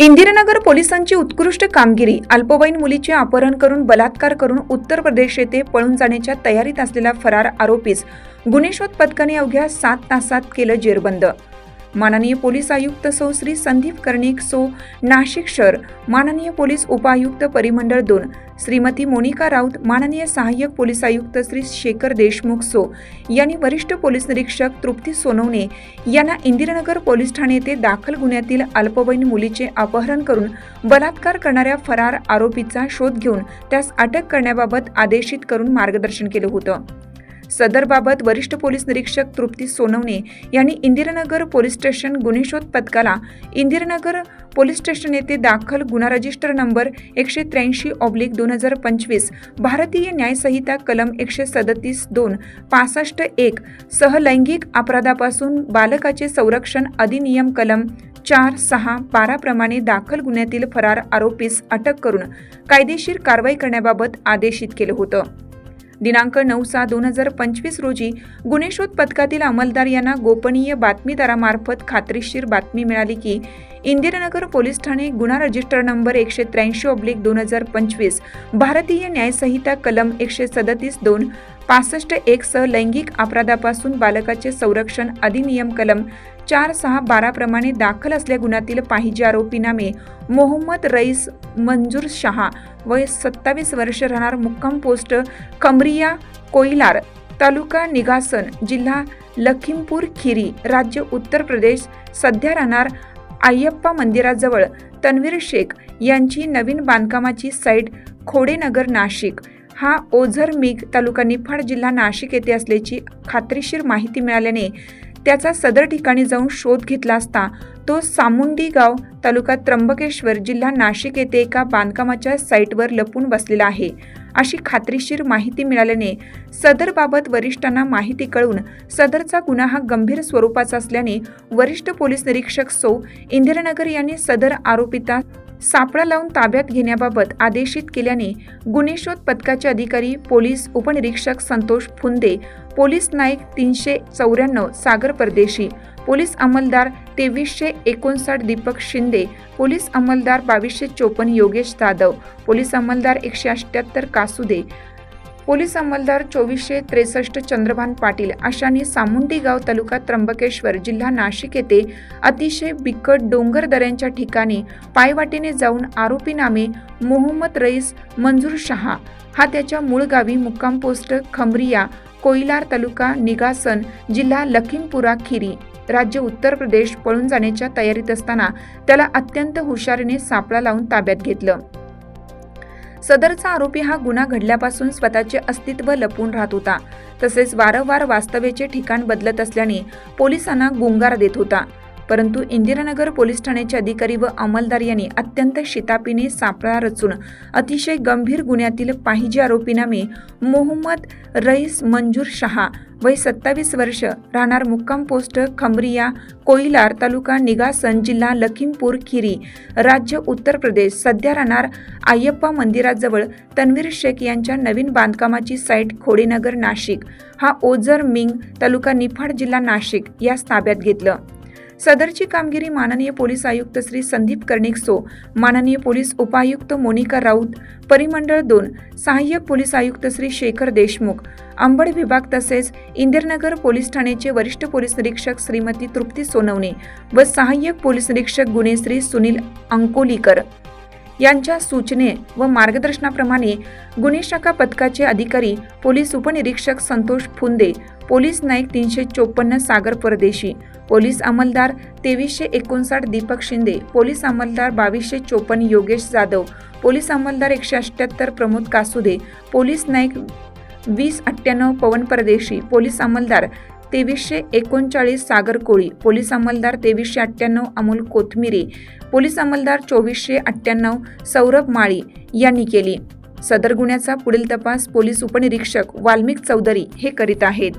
इंदिरानगर पोलिसांची उत्कृष्ट कामगिरी अल्पवयीन मुलीचे अपहरण करून बलात्कार करून उत्तर प्रदेश येथे पळून जाण्याच्या तयारीत असलेला फरार आरोपीस गुन्हेशोध पथकाने अवघ्या सात तासात केलं जेरबंद. माननीय पोलीस आयुक्त सौ श्री संदीप कर्णिक सो नाशिक शहर माननीय पोलीस उपायुक्त परिमंडळ दोन श्रीमती मोनिका राऊत माननीय सहाय्यक पोलीस आयुक्त श्री शेखर देशमुख सो यांनी वरिष्ठ पोलीस निरीक्षक तृप्ती सोनवणे यांना इंदिरानगर पोलीस ठाणे येथे दाखल गुन्ह्यातील अल्पवयीन मुलीचे अपहरण करून बलात्कार करणाऱ्या फरार आरोपीचा शोध घेऊन त्यास अटक करण्याबाबत आदेशित करून मार्गदर्शन केलं होतं. सदरबाबत वरिष्ठ पोलीस निरीक्षक तृप्ती सोनवणे यांनी इंदिरानगर पोलीस स्टेशन गुन्हेशोध पथकाला इंदिरानगर पोलीस स्टेशन येथे दाखल गुन्हा रजिस्टर नंबर एकशे त्र्याऐंशी ऑब्लिक दोन हजार पंचवीस भारतीय न्यायसंहिता कलम एकशे सदतीस दोन पासष्ट एक सहलैंगिक अपराधापासून बालकाचे संरक्षण अधिनियम कलम चार सहा बाराप्रमाणे दाखल गुन्ह्यातील फरार आरोपीस अटक करून कायदेशीर कारवाई करण्याबाबत आदेशित केलं होतं. दिनांक नऊ सहा दोन हजार पंचवीस रोजी गुन्हेशोध पथकातील अंमलदार यांना गोपनीय बातमीदारामार्फत खात्रीशीर बातमी मिळाली की इंदिरानगर पोलीस ठाणे गुन्हा रजिस्टर नंबर एकशे त्र्याऐंशी ऑब्लिक दोन हजार पंचवीस भारतीय न्यायसंहिता कलम एकशे सदतीस दोन पासष्ट एक सह लैंगिक अपराधापासून बालकाचे संरक्षण अधिनियम कलम चार सहा बाराप्रमाणे दाखल असल्या गुन्ह्यातील पाहिजे आरोपी नामे मोहम्मद रईस मंजूर शहा. वय सत्तावीस वर्ष राहणार मुक्काम पोस्ट खमरिया कोयलार तालुका निघासन जिल्हा लखीमपूर खिरी राज्य उत्तर प्रदेश. सध्या राहणार अय्यप्पा मंदिराजवळ. तन्वीर शेख यांची नवीन बांधकामाची साईट खोडेनगर नाशिक. हा ओझर मिग तालुका निफाड जिल्हा नाशिक येथे असल्याची खात्रीशीर माहिती मिळाल्याने त्याचा सदर ठिकाणी जाऊन शोध घेतला असता तो सामुंडी गाव तालुका त्र्यंबकेश्वर जिल्हा नाशिक येथे एका बांधकामाच्या साईटवर लपून बसलेला आहे. अशी खात्रीशीर माहिती मिळाल्याने सदरबाबत वरिष्ठांना माहिती कळून सदरचा गुन्हा हा गंभीर स्वरूपाचा असल्याने वरिष्ठ पोलीस निरीक्षक सौ इंदिरानगर यांनी सदर आरोपिता सापळा लावून ताब्यात घेण्याबाबत आदेशित केल्याने गुन्हेशोध पथकाचे अधिकारी पोलीस उपनिरीक्षक संतोष फुंदे पोलीस नाईक तीनशे चौऱ्याण्णव सागर परदेशी पोलीस अंमलदार तेवीसशे एकोणसाठ दीपक शिंदे पोलीस अंमलदार बावीसशे चोपन्न योगेश जाधव पोलीस अंमलदार एकशे अठ्ठ्याहत्तर कासुदे पोलीस अंमलदार चोवीसशे त्रेसष्ट चंद्रभान पाटील अशांनी सामुंडी गाव तालुका त्र्यंबकेश्वर जिल्हा नाशिक येथे अतिशय बिकट डोंगर दऱ्यांच्या ठिकाणी पायवाटेने जाऊन आरोपी नामे मोहम्मद रईस मंजूर शहा. हा त्याच्या मूळ गावी मुक्काम पोस्ट खमरिया कोयलार तालुका निगासन जिल्हा लखीमपुरा खिरी. राज्य उत्तर प्रदेश पळून जाण्याच्या तयारीत असताना त्याला अत्यंत हुशारीने सापळा लावून ताब्यात घेतलं. सदरचा आरोपी हा गुन्हा घडल्यापासून स्वतःचे अस्तित्व लपून राहत होता. तसेच वारंवार वास्तव्याचे ठिकाण बदलत असल्याने पोलिसांना गुंगार देत होता. परंतु इंदिरानगर पोलीस ठाण्याचे अधिकारी व अंमलदार यांनी अत्यंत शितापीने सापळा रचून अतिशय गंभीर गुन्ह्यातील पाहिजे आरोपी नामे मोहम्मद रईस मंजूर शहा वय सत्तावीस वर्ष राहणार मुक्काम पोस्ट खमरिया कोइलार तालुका निगासन जिल्हा लखीमपूर खिरी. राज्य उत्तर प्रदेश. सध्या राहणार आयप्पा मंदिराजवळ तन्वीर शेख यांच्या नवीन बांधकामाची साईट खोडेनगर नाशिक. हा ओझर मिंग तालुका निफाड जिल्हा नाशिक. यास ताब्यात घेतलं. सदरची कामगिरी माननीय पोलीस आयुक्त श्री संदीप कर्णिकसो माननीय पोलीस उपायुक्त मोनिका राऊत परिमंडळ दोन सहाय्यक पोलीस आयुक्त श्री शेखर देशमुख अंबड विभाग तसेच इंदिरनगर पोलीस ठाण्याचे वरिष्ठ पोलीस निरीक्षक श्रीमती तृप्ती सोनवणे व सहाय्यक पोलीस निरीक्षक गुन्हे श्री सुनील अंकोलीकर. यांच्या सूचने व मार्गदर्शनाप्रमाणे गुन्हे शाखा पथकाचे अधिकारी पोलीस उपनिरीक्षक संतोष फुंदे पोलीस नाईक तीनशे चोपन्न सागर परदेशी पोलीस अंमलदार तेवीसशे एकोणसाठ दीपक शिंदे पोलीस अंमलदार बावीसशे चोपन्न योगेश जाधव पोलीस अंमलदार एकशे अठ्ठ्याहत्तर प्रमोद कासुदे पोलीस नाईक वीस अठ्ठ्याण्णव पवन परदेशी पोलीस अंमलदार तेवीसशे एकोणचाळीस सागर कोळी पोलीस अंमलदार तेवीसशे अठ्ठ्याण्णव अमोल कोथमिरे पोलीस अंमलदार चोवीसशे अठ्ठ्याण्णव सौरभ माळी यांनी केली. सदर गुन्ह्याचा पुढील तपास पोलीस उपनिरीक्षक वाल्मिक चौधरी हे करीत आहेत.